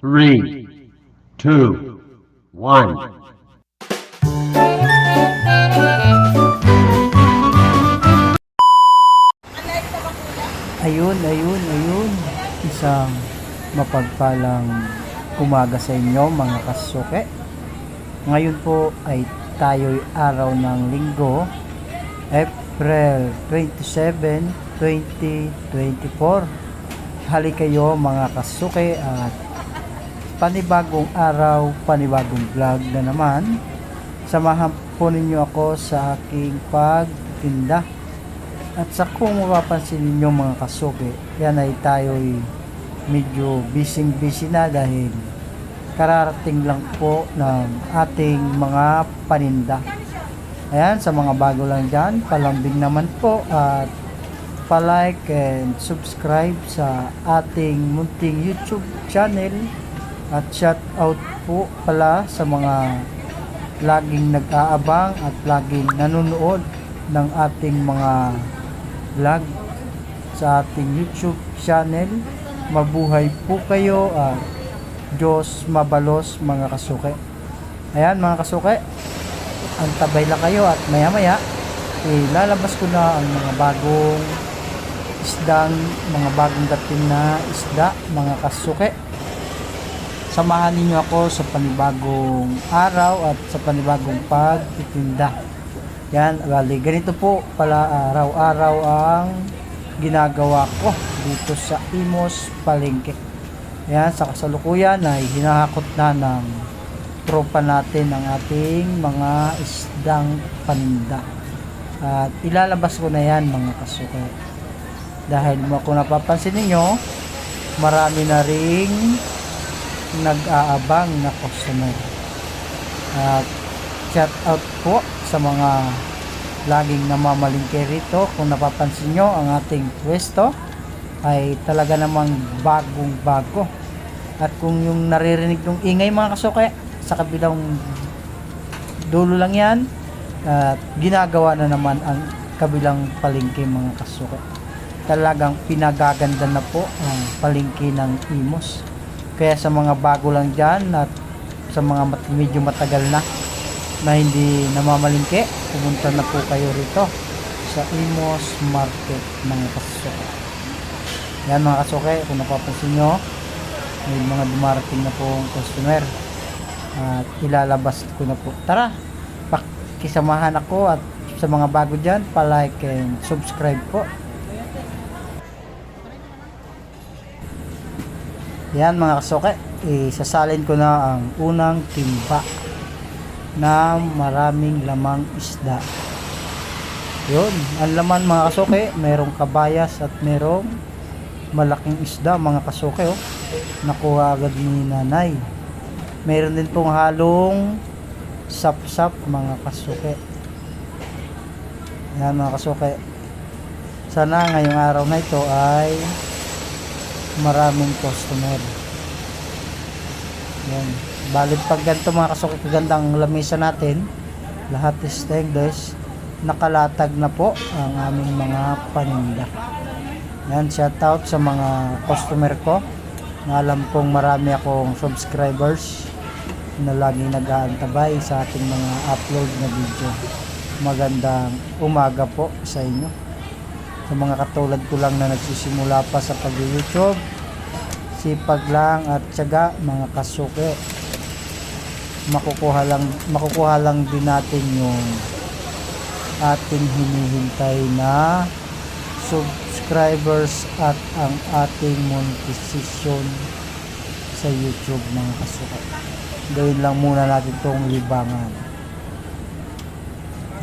three, two, one. Ayun, ayun, ayun. Isang mapagpalang umaga sa inyo mga kasuke. Ngayon po ay tayo'y araw ng linggo, April 27, 2024. Hali kayo mga kasuke at panibagong araw, panibagong vlog na naman. Samahan po ninyo ako sa aking pagtinda. At sa kung mapapansin ninyo mga kasuki, yan ay tayo'y medyo busy-busy na dahil kararating lang po ng ating mga paninda. Ayan, sa mga bago lang dyan, palambing naman po at palike and subscribe sa ating munting YouTube channel at shout out po pala sa mga laging nag-aabang at laging nanonood ng ating mga vlog sa ating YouTube channel. Mabuhay po kayo at Diyos mabalos mga kasuke. Ayan mga kasuke, antabay lang kayo at maya maya ilalabas ko na ang mga bagong isdang, mga bagong dating na isda mga kasuke. Samahan ninyo ako sa panibagong araw at sa panibagong pagtitinda. Yan, bali, ganito po pala araw-araw ang ginagawa ko dito sa Imos Palengke. Yan, sa kasalukuyan ay hinahakot na ng tropa natin ang ating mga isdang paninda. At ilalabas ko na yan mga kasuke. Dahil kung napapansin ninyo, marami na ring nag-aabang na customer. At shout out po sa mga laging namamalingke rito. Kung napapansin nyo, ang ating pwesto ay talaga namang bagong bago. At kung yung naririnig ng ingay mga kasuke, sa kabilang dulo lang yan, at ginagawa na naman ang kabilang palengke mga kasuke. Talagang pinagaganda na po ang palengke ng Imos. Kaya sa mga bago lang dyan at sa mga mat- medyo matagal na na hindi namamalingke, pumunta na po kayo rito sa Imos Market mga kasuke. Yan mga kasuke, kung napapansin nyo, may mga dumarating na pong customer at ilalabas ko na po. Tara, pakisamahan ako at sa mga bago dyan, palike and subscribe po. Yan mga kasuke, isasalin ko na ang unang timba na maraming lamang isda. Yun, ang laman mga kasuke, merong kabayas at merong malaking isda mga kasuke oh. Nakuha agad ni nanay. Meron din pong halong sap-sap mga kasuke. Yan mga kasuke. Sana ngayong araw na ito ay maraming customer. Yan. Balit pag ganito mga kasuki, kagandang lamesa natin, lahat is stainless, nakalatag na po ang aming mga paninda. Yan, shout out sa mga customer ko. Na alam kong marami akong subscribers na laging nag-aantabay sa ating mga upload na video. Magandang umaga po sa inyo. Sa mga katulad ko lang na nagsisimula pa sa pag-YouTube, sipag lang at tiyaga mga kasuke. Makukuha lang, makukuha lang din natin yung ating hinihintay na subscribers at ang ating monetization sa YouTube mga kasuka. Gawin lang muna natin itong libangan.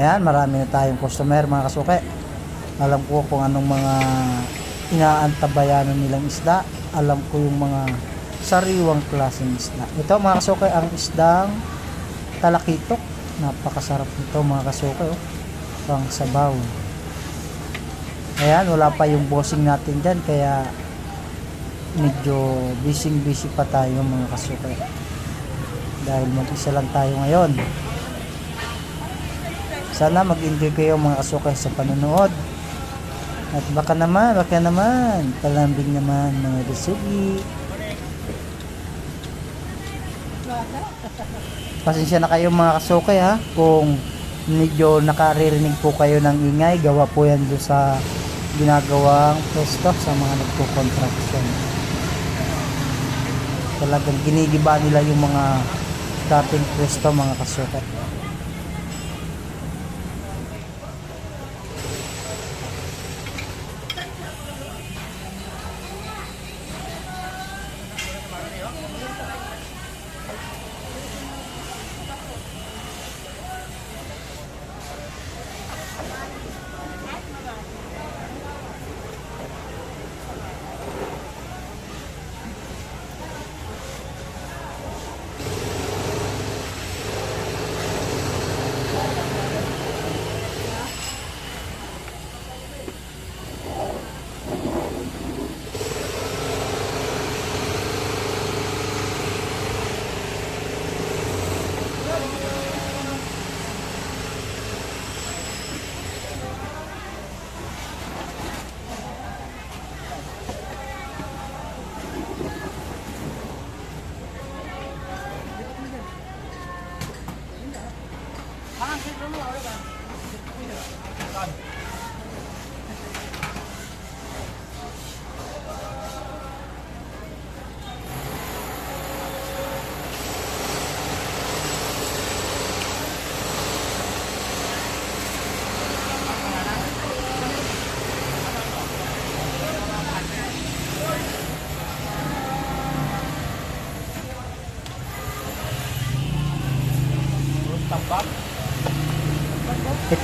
Ayan, marami na tayong customer mga kasuke. Alam ko kung anong mga inaantabayanan nilang isda. Alam ko yung mga sariwang klaseng isda. Ito mga kasuke, ang isdang talakitok. Napakasarap nito mga kasuke. Oh. Pang sabaw. Ayan, wala pa yung bossing natin dyan, kaya medyo busy busy pa tayo mga kasuke. Dahil mag-isa lang tayo ngayon. Sana mag-enjoy kayo mga kasuke sa panonood. At baka naman, baka naman, palambing naman mga bisugi. Pasensya na kayo mga kasuke ha? Kung medyo nakaririnig po kayo ng ingay gawa po yan doon sa ginagawang pwesto sa mga nagpo-contraction. Talagang ginigiba nila yung mga dating pwesto mga kasuke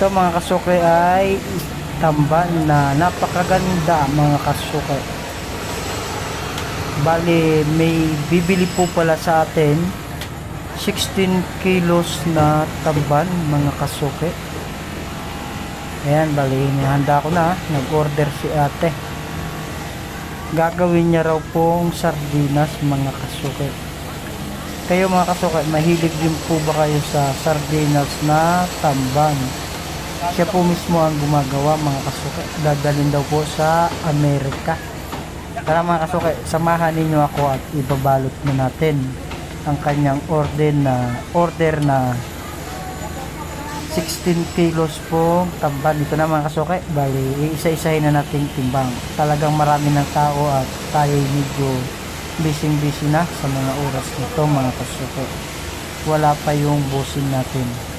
Ito mga kasuke ay tamban na napakaganda mga kasuke. Bali, may bibili po pala sa atin 16 kilos na tamban mga kasuke. Ayan, bali, handa ko na. Nag-order si ate. Gagawin niya raw pong sardinas mga kasuke. Kayo mga kasuke, mahilig din po ba kayo sa sardinas na tamban? Siya po mismo ang gumagawa mga kasuke. Dadalhin daw po sa Amerika. Tara mga kasuke, samahan ninyo ako at ibabalot na natin ang kanyang order na order na 16 kilos po tamban. Ito na mga kasuke, bali isa-isahin na nating timbang. Talagang marami ng tao at tayo medyo busy-busy na sa mga oras nito mga kasuke. Wala pa yung busing natin.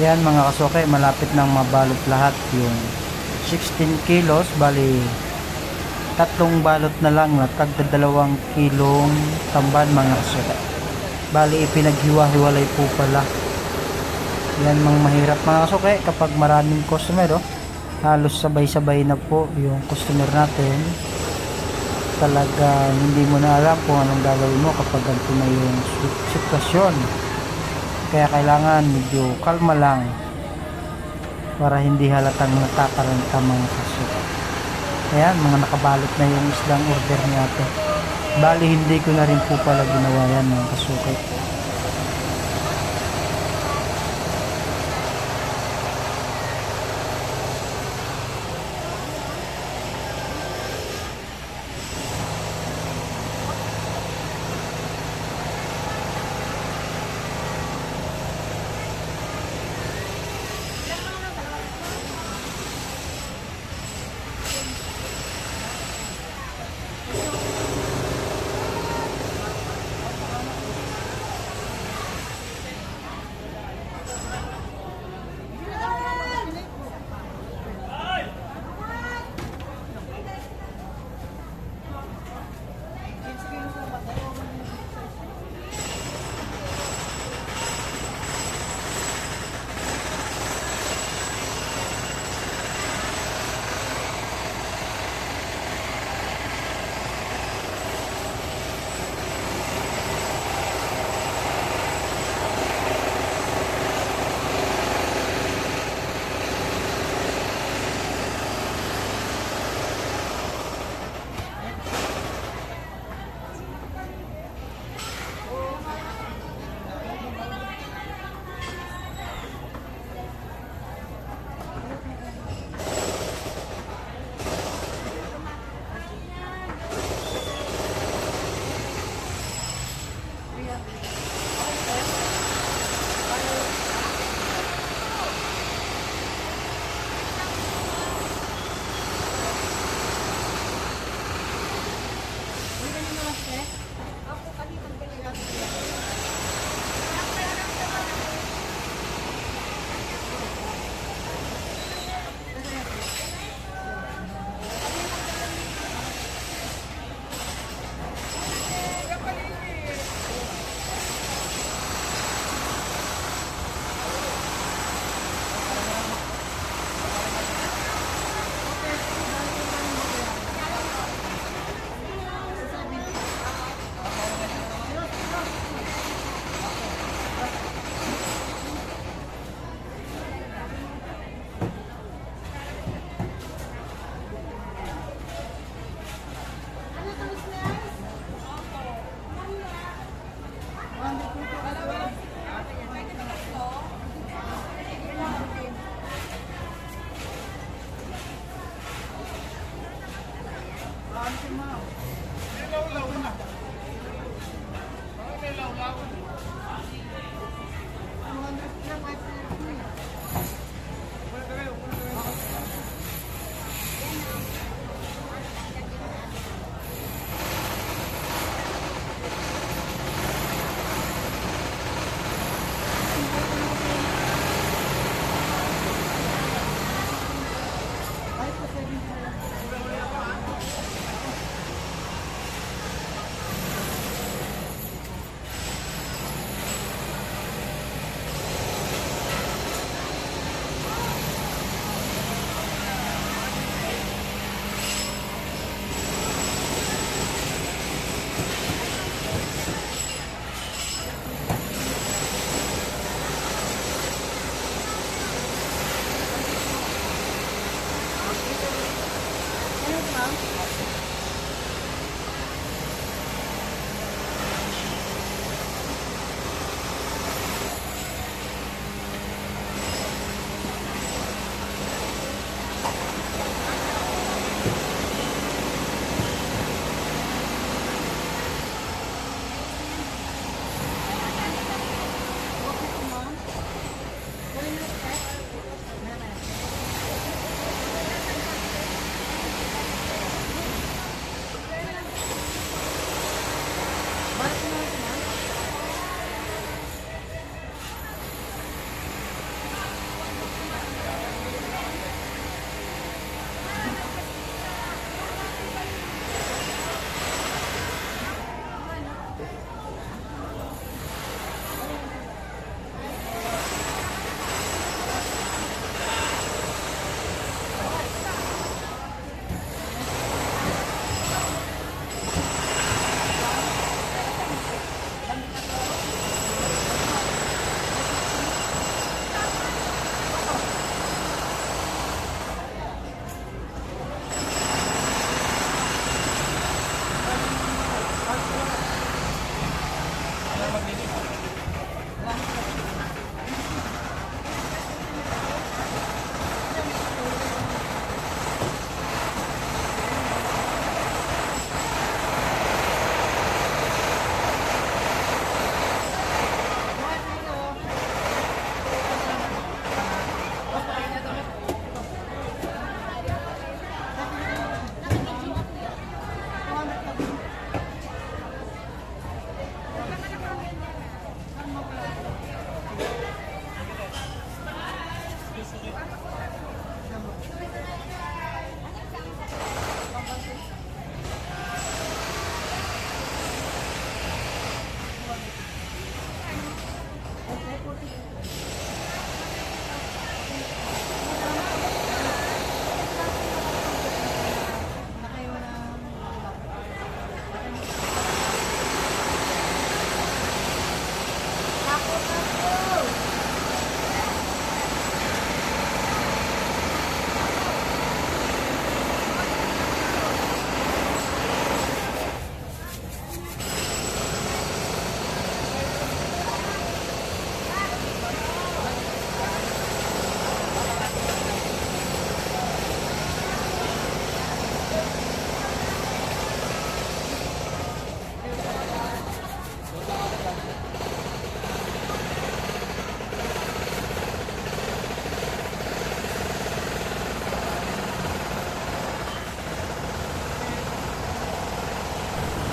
Yan mga kasuke, malapit nang mabalot lahat yung 16 kilos, bali tatlong balot na lang at tagda dalawang kilong tamban mga kasuke. Bali ipinaghiwa-hiwalay po pala. Yan mga mahirap mga kasuke kapag maraming customer oh. Halos sabay-sabay na po yung customer natin. Talaga hindi mo na alam kung anong gagawin mo kapag ganito na yung sit- sitwasyon. Kaya kailangan medyo kalma lang para hindi halatang natataranta mga kasuke. Ayan, mga nakabalot na yung islang order ni ate. Bali, hindi ko na rin po pala ginawa yan mga kasuke. lâu lâu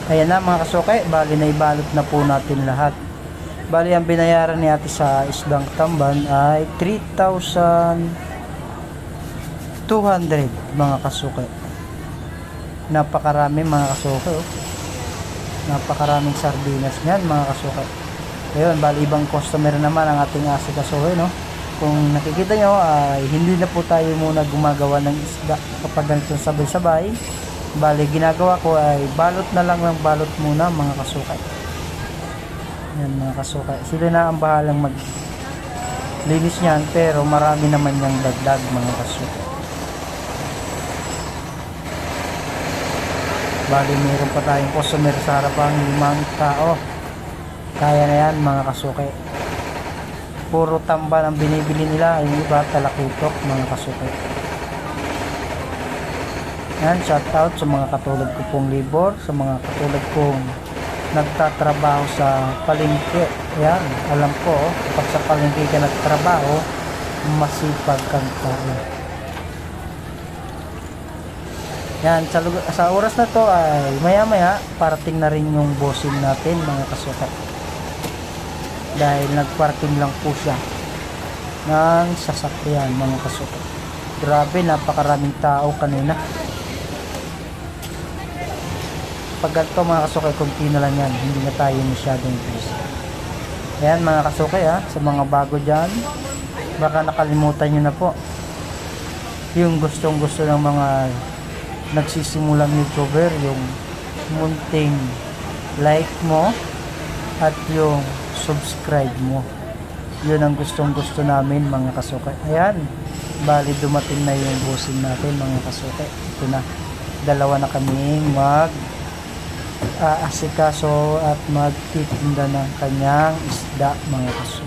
Ayan na mga kasuke, bali na ibalot na po natin lahat. Bali ang binayaran ni ate sa isdang tamban ay 3,200 mga kasuke. Napakarami mga kasuke oh. Napakaraming sardinas niyan mga kasuke. Ayun, bali ibang customer naman ang ating asikasuhe no. Kung nakikita nyo ay hindi na po tayo muna gumagawa ng isda kapag ganito sabay-sabay. Bali, ginagawa ko ay balot na lang ng balot muna mga kasukay. Yan mga kasukay. Sila na ang bahalang mag linis niyan pero marami naman yung dagdag mga kasukay. Bali, meron pa tayong customer sa harapan limang tao. Kaya na yan mga kasukay. Puro tamba ang binibili nila. Yung iba talakitok mga kasukay. Yan, shout out sa mga katulad ko pong libor, sa mga katulad kong nagtatrabaho sa palengke. Yan, alam ko, kapag sa palengke ka nagtrabaho, masipag kang tao. Yan, sa, sa oras na to ay maya maya parating na rin yung bossing natin mga kasukat. Dahil nagparking lang po siya ng sasakyan mga kasukat. Grabe, napakaraming tao kanina. Pag ganito mga kasukay, kunti na lang yan. Hindi na tayo masyadong busy. Ayan mga kasukay ha, sa mga bago dyan, baka nakalimutan nyo na po. Yung gustong gusto ng mga nagsisimulang YouTuber, yung munting like mo at yung subscribe mo. Yun ang gustong gusto namin mga kasukay. Ayan, bali dumating na yung bossing natin mga kasukay. Ito na, dalawa na kaming mag aasikaso at magtitinda ng kanyang isda mga kaso.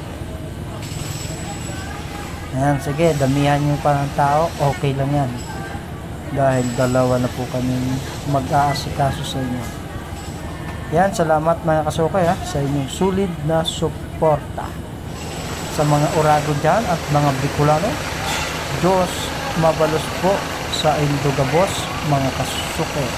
Ayan, sige, damihan nyo pa ng tao, okay lang yan. Dahil dalawa na po kami mag-aasikaso sa inyo. Yan, salamat mga kasukay ha, sa inyong sulit na suporta. Sa mga orago dyan at mga Bicolano, Diyos mabalos po sa Indogabos mga kasukay.